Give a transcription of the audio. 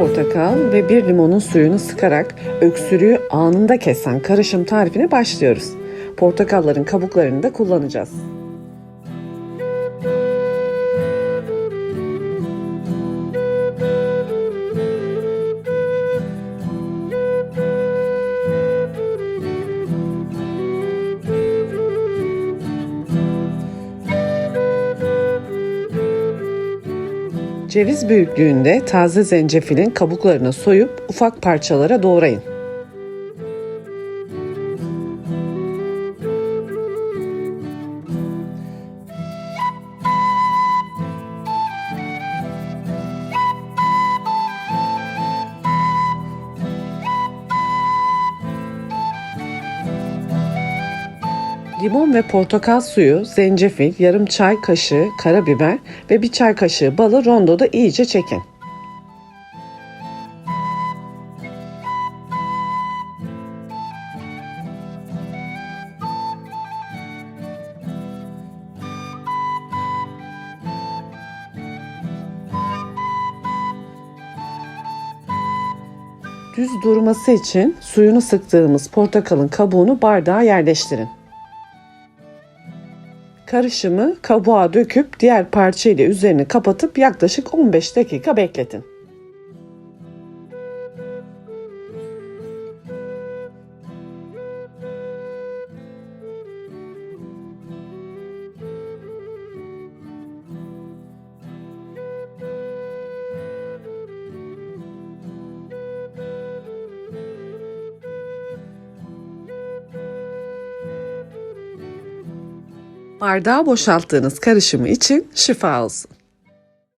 portakal ve bir limonun suyunu sıkarak öksürüğü anında kesen karışım tarifine başlıyoruz. Portakalların kabuklarını da kullanacağız. Ceviz büyüklüğünde taze zencefilin kabuklarını soyup ufak parçalara doğrayın. Limon ve portakal suyu, zencefil, yarım çay kaşığı karabiber ve bir çay kaşığı balı rondoda iyice çekin. Düz durması için suyunu sıktığımız portakalın kabuğunu bardağa yerleştirin. Karışımı kabuğa döküp diğer parça ile üzerini kapatıp yaklaşık 15 dakika bekletin. Bardağa boşalttığınız karışımı için şifa olsun.